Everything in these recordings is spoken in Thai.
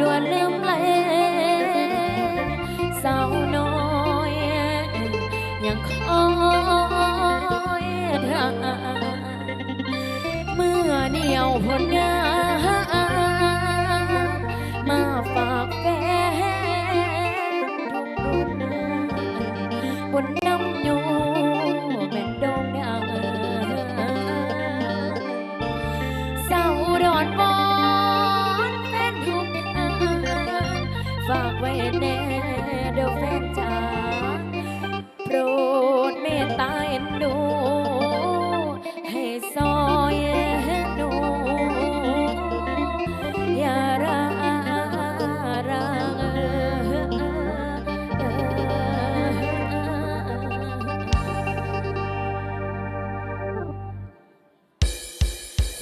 ด่วนลืมเพลงสาวน้อย ยังคอยทางเมื่อเดียวผลงานมาฝากแฟนทุกรุ่นบนน้ำย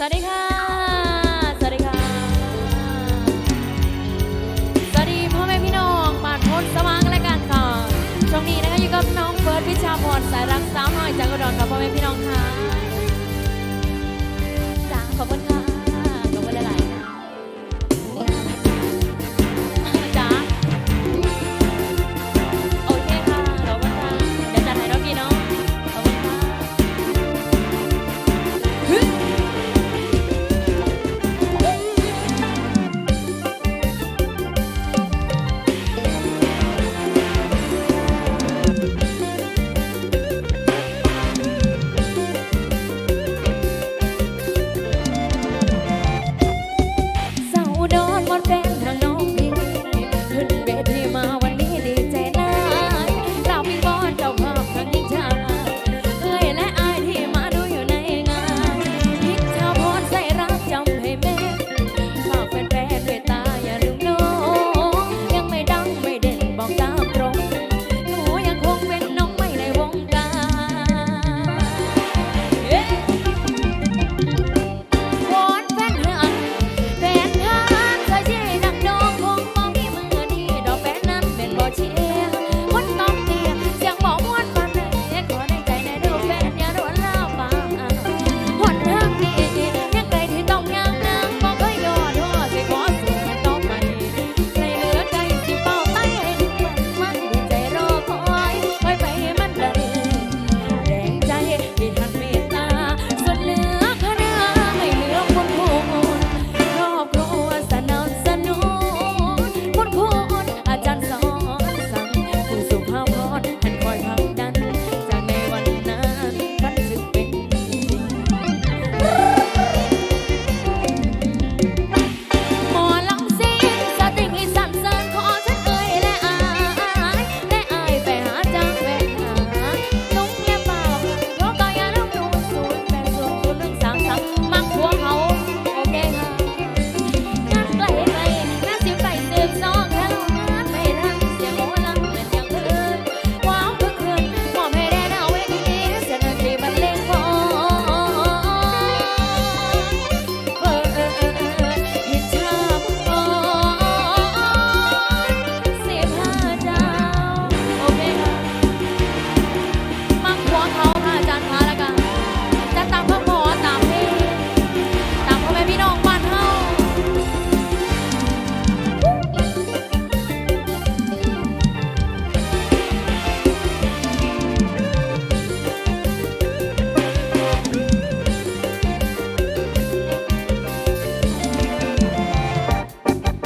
วัสดีค่ะ สวัสดีค่ะ สวัสดีพ่อแม่พี่น้องปานโพนสว่างและกันค่ะช่วงนี้นะคะอยู่กับน้องเฟิร์สพิชาพรสายรักสาวน้อยจากอุดรกับพ่อแม่พี่น้องค่ะจ้าขอบคุณค่ะ